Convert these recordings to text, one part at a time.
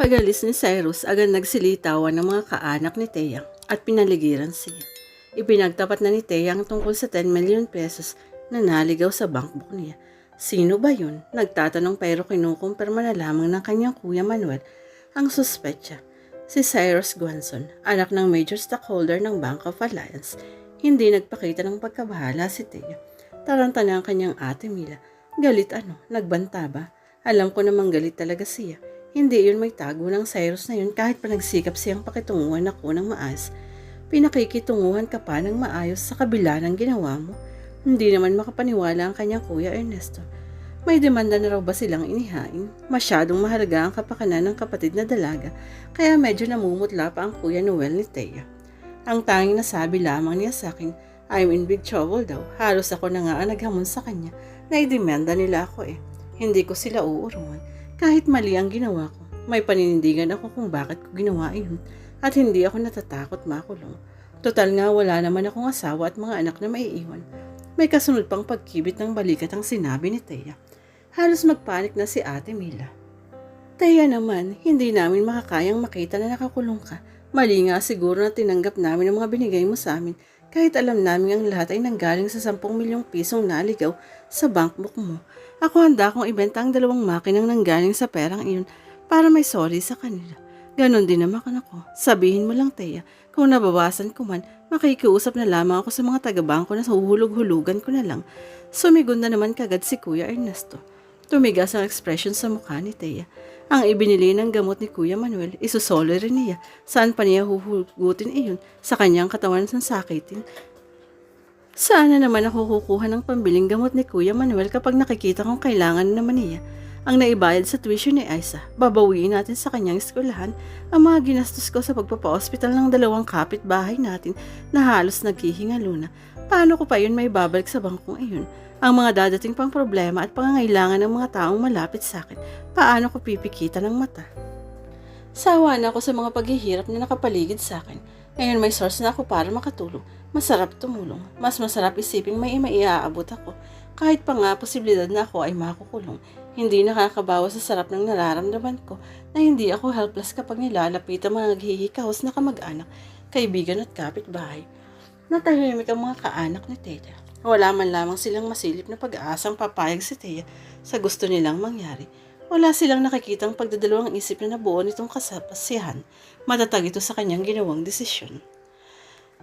Pagalis ni Cyrus, agad nagsilitawan ng mga kaanak ni Teya at pinaligiran siya. Ipinagtapat na ni Teya ang tungkol sa 10 million pesos na naligaw sa bankbook niya. Sino ba yun? Nagtatanong pero kinukumpirma na lamang ng kanyang kuya Manuel ang suspetsa. Si Cyrus Guanson, anak ng major stockholder ng Bank of Alliance, hindi nagpakita ng pagkabahala si Teya. Taranta na ang kanyang ate Mila. Galit ano? Nagbanta ba? Alam ko namang galit talaga siya. Hindi yun may tago ng Cyrus na yun kahit pa nagsikap siyang pakitunguhan ako ng maayos. Pinakikitunguhan ka pa ng maayos sa kabila ng ginawa mo. Hindi naman makapaniwala ang kanyang kuya Ernesto. May demanda na raw ba silang inihain? Masyadong mahalaga ang kapakanan ng kapatid na dalaga, kaya medyo namumutla pa ang kuya Noel ni Thea. Ang tanging nasabi lamang niya sa akin, I'm in big trouble daw. Halos ako na nga ang naghamon sa kanya na idemanda nila ako eh. Hindi ko sila uurungan. Kahit mali ang ginawa ko, may paninindigan ako kung bakit ko ginawa iyon at hindi ako natatakot makulong. Total nga wala naman akong asawa at mga anak na maiiwan. May kasunod pang pagkibit ng balikat ang sinabi ni Thea. Halos magpanik na si Ate Mila. Thea naman, hindi namin makakayang makita na nakakulong ka. Mali nga siguro na tinanggap namin ang mga binigay mo sa amin kahit alam namin ang lahat ay nanggaling sa 10 milyong pisong naligaw sa bankbook mo. Ako handa kong ibenta ang dalawang makinang nanggaling sa perang iyon para may sorry sa kanila. Ganon din naman ako. Sabihin mo lang, Teya, kung nabawasan ko man, makikiusap na lamang ako sa mga taga-bangko na huhulog-hulugan ko na lang. Sumigon na naman kagad si Kuya Ernesto. Tumigas ang expression sa mukha ni Teya. Ang ibinili ng gamot ni Kuya Manuel, isusolo rin niya. Saan pa niya huhugutin iyon? Sa kanyang katawan ng sakitin. Saan na naman ako kukuha ng pambiling gamot ni Kuya Manuel kapag nakikita kong kailangan naman niya? Ang naibayad sa tuition ni Isa, babawiin natin sa kanyang eskwelahan ang mga ginastos ko sa pagpapa-hospital ng dalawang kapitbahay natin na halos naghihingalo na. Paano ko pa yun may babalik sa bangkong iyon? Ang mga dadating pang problema at pangangailangan ng mga taong malapit sa akin, paano ko pipikita ng mata? Sawa na ako sa mga paghihirap na nakapaligid sa akin. Ngayon may source na ako para makatulong. Masarap tumulong. Mas masarap isiping may maiaabot ako. Kahit pa nga posibilidad na ako ay makukulong. Hindi nakakabawa sa sarap ng nararamdaman ko na hindi ako helpless kapag nilalapit ang mga naghihikahos na kamag-anak, kaibigan at kapitbahay. Natahimik ang mga kaanak ni Teta. Wala man lamang silang masilip na pag-aasang papayag si Teya sa gusto nilang mangyari. Wala silang nakikitang pagdadalawang isip na nabuo nitong kasapasihan. Matatag ito sa kanyang ginawang desisyon.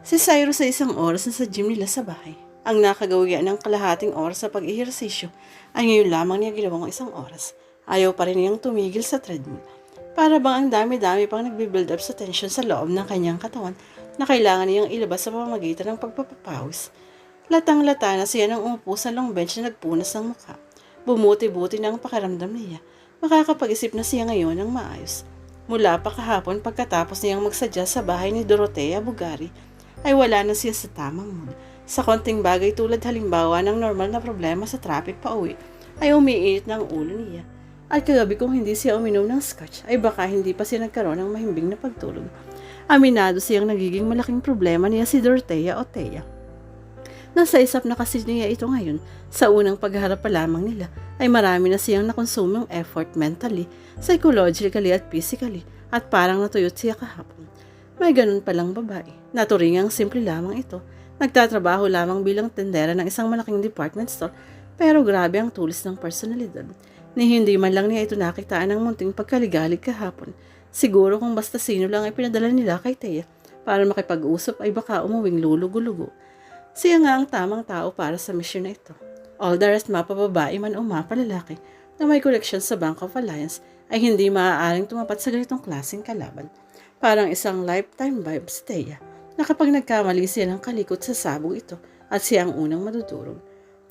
Si Cyrus sa isang oras na sa gym nila sa bahay. Ang nakagawian ng kalahating oras sa pag-ehersisyo ay ngayon lamang niya ginawang isang oras. Ayaw pa rin niyang tumigil sa treadmill. Para bang ang dami-dami pang nagbi-build up sa tension sa loob ng kanyang katawan na kailangan niyang ilabas sa pamamagitan ng pagpapapawis. Latang-lata na siya nang umupo sa long bench na nagpunas ng mukha. Bumuti-buti na ang pakiramdam niya. Makakapag-isip na siya ngayon ng maayos. Mula pa kahapon pagkatapos niyang magsadya sa bahay ni Dorotea Bugari, ay wala na siya sa tamang mood. Sa konting bagay tulad halimbawa ng normal na problema sa traffic pa uwi, ay umiinit ang ulo niya. At kagabi kung hindi siya uminom ng scotch, ay baka hindi pa siya nagkaroon ng mahimbing na pagtulog. Aminado siyang nagiging malaking problema niya si Dorotea o Thea. Nasa isap na kasi niya ito ngayon. Sa unang pagharap pa lamang nila ay marami na siyang nakonsumong effort mentally, psychologically at physically at parang natuyot siya kahapon. May ganun palang babae. Naturingang simple lamang ito. Nagtatrabaho lamang bilang tendera ng isang malaking department store pero grabe ang tulis ng personalidad. Ni hindi man lang niya ito nakitaan ng munting pagkaligalig kahapon. Siguro kung basta sino lang ay pinadala nila kay Thea para makipag-usap ay baka umuwing lulugo-lugo. Siya nga ang tamang tao para sa misyon na ito. All the rest mapababae man o mapalalaki na may koleksyon sa Bank of Alliance ay hindi maaaring tumapat sa ganitong klaseng kalaban. Parang isang lifetime vibe si Thea na kapag nagkamali siya ng kalikot sa sabog ito at siya ang unang madudurog.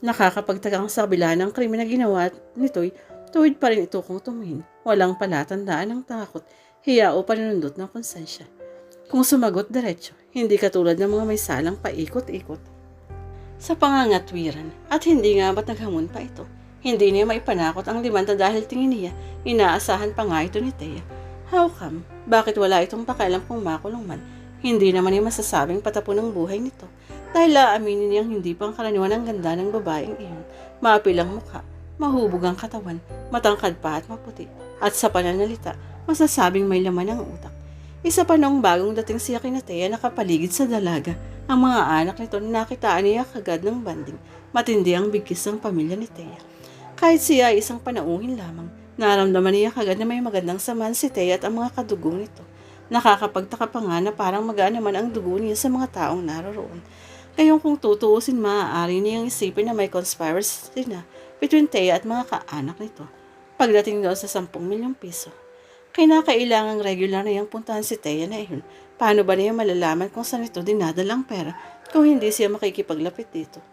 Nakakapagtagang sa ng krimen na ginawa nito'y tuwid pa rin ito kung tumingin. Walang palatandaan ng takot, hiya o panunundot ng konsensya. Kung sumagot diretso, hindi katulad ng mga may salang paikot-ikot sa pangangatwiran at hindi nga ba't naghamon pa ito. Hindi niya maipanakot ang limanda dahil tingin niya, inaasahan pa nga ito ni Thea. How come? Bakit wala itong pakialam kung makulong man? Hindi naman niya masasabing patapon ang buhay nito. Dahil aaminin niyang hindi pang karaniwan ang ganda ng babaeng iyon. Maapilang mukha, mahubog ang katawan, matangkad pa at maputi. At sa pananalita, masasabing may laman ang utak. Isa pa noong bagong dating siya kina Thea nakapaligid sa dalaga. Ang mga anak nito nakitaan niya kagad ng banding. Matindi ang bigkis ng pamilya ni Thea. Kahit siya ay isang panauhin lamang, naramdaman niya kagad na may magandang samahan si Thea at ang mga kadugong nito. Nakakapagtaka pa nga na parang magaan naman ang dugo niya sa mga taong naroroon. Ngayon kung tutuusin, maaari niyang isipin na may conspiracy na between Thea at mga kaanak nito. Pagdating doon sa 10 milyong piso. Kinakailangang regular na yung puntahan si Thea na iyon. Paano ba niya malalaman kung saan ito dinadalang pera kung hindi siya makikipaglapit dito?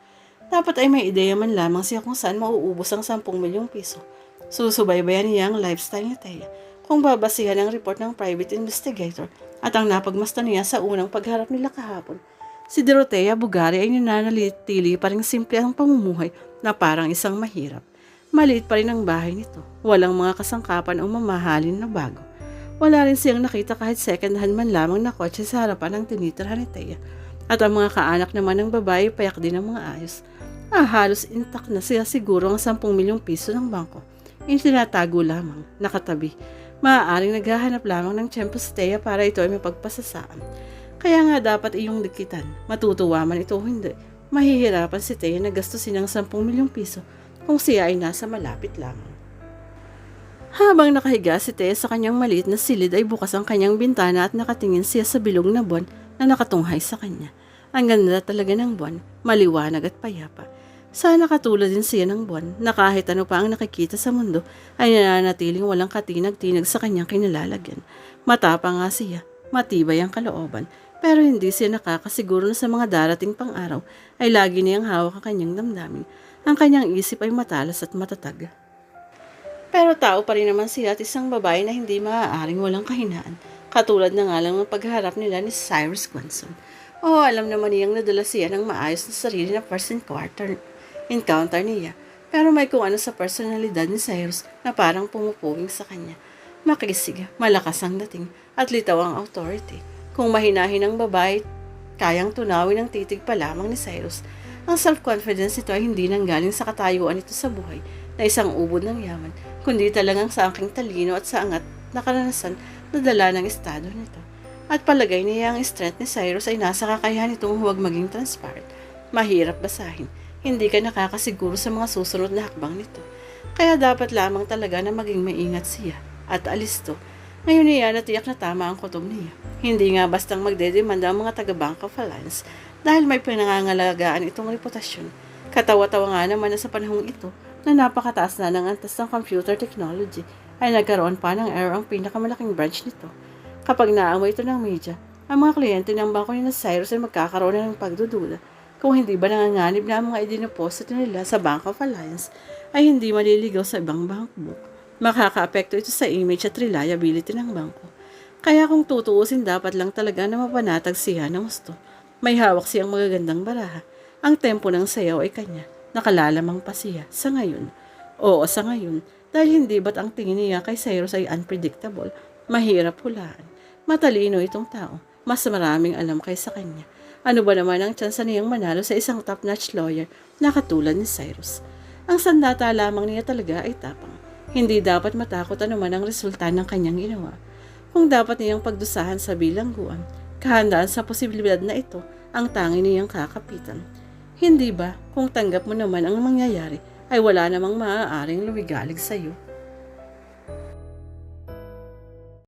Dapat ay may ideya man lamang siya kung saan mauubos ang 10 milyong piso. Susubaybayan niya ang lifestyle ni Thea kung babasihan ang report ng private investigator at ang napagmastan niya sa unang pagharap nila kahapon. Si Dorothea Bugari ay nananalitili pa rin simple ang pamumuhay na parang isang mahirap. Maliit pa rin ang bahay nito. Walang mga kasangkapan o mamahalin na bago. Wala rin siyang nakita kahit second hand man lamang na kotse sa harapan ng tinitirhan ni Thea. At ang mga kaanak naman ng babae payak din ang mga ayos. Ah, halos intact na siya siguro ang 10 milyong piso ng bangko. Yung lamang, nakatabi. Maaaring naghahanap lamang ng tiyempo si Thea para ito ay mapagpasasaan. Kaya nga dapat iyong dikitan. Matutuwa man ito o hindi. Mahihirapan si Thea na gastusin ng 10 milyong piso kung siya ay nasa malapit lamang. Habang nakahiga si Thea sa kanyang maliit na silid ay bukas ang kanyang bintana at nakatingin siya sa bilog na buwan na nakatunghay sa kanya. Ang ganda talaga ng buwan, maliwanag at payapa. Sana katulad din siya ng buwan na kahit ano pa ang nakikita sa mundo ay nananatiling walang katinag-tinag sa kanyang kinalalagyan. Matapang nga siya, matibay ang kalooban, pero hindi siya nakakasiguro na sa mga darating pang araw ay lagi niyang hawak ang kanyang damdamin. Ang kanyang isip ay matalas at matatag. Pero tao pa rin naman siya at isang babae na hindi maaaring walang kahinaan. Katulad na nga lang ng pagharap nila ni Cyrus Gwanson. Oo, alam naman niyang nadala siya ng maayos na sarili na first encounter, encounter niya. Pero may kung ano sa personalidad ni Cyrus na parang pumupuging sa kanya. Makisig, malakas ang dating, at litaw ang authority. Kung mahinahin ang babae, kayang tunawin ang titig pa lamang ni Cyrus. Ang self-confidence nito ay hindi nanggaling sa katayuan nito sa buhay na isang ubod ng yaman, kundi talagang sa aking talino at sa angat na karanasan na dala ng estado nito. At palagay niya ang strength ni Cyrus ay nasa kakayahan nitong huwag maging transparent. Mahirap basahin. Hindi ka nakakasiguro sa mga susunod na hakbang nito. Kaya dapat lamang talaga na maging maingat siya at alisto. Ngayon niya natiyak na tama ang kutob niya. Hindi nga bastang magdedemanda ang mga taga-Bank of Alliance dahil may pinangangalagaan itong reputasyon. Katawa-tawa nga naman na sa panahong ito na napakataas na ng antas ng computer technology ay nagkaroon pa ng error ang pinakamalaking branch nito. Kapag naamoy ito ng media, ang mga kliyente ng bangko ni na Cyrus ay magkakaroon ng pagdududa kung hindi ba nanganganib na ang mga idinoposito nila sa Bank of Alliance ay hindi maliligaw sa ibang bank book. Makakaapekto ito sa image at reliability ng bangko. Kaya kung tutuusin dapat lang talaga na mapanatag siya ng gusto. May hawak siyang magagandang baraha. Ang tempo ng sayaw ay kanya. Nakalalamang pa siya sa ngayon. Oo, sa ngayon. Dahil hindi ba't ang tingin niya kay Cyrus ay unpredictable, mahirap hulaan. Matalino itong tao. Mas maraming alam kaysa kanya. Ano ba naman ang tsansa niyang manalo sa isang top-notch lawyer na katulad ni Cyrus? Ang sandata lamang niya talaga ay tapang. Hindi dapat matakot anuman ang resulta ng kanyang ginawa. Kung dapat niyang pagdusahan sa bilangguan, kahandaan sa posibilidad na ito ang tangi niyang kakapitan. Hindi ba, kung tanggap mo naman ang mangyayari, ay wala namang maaaring lumigalig sa iyo?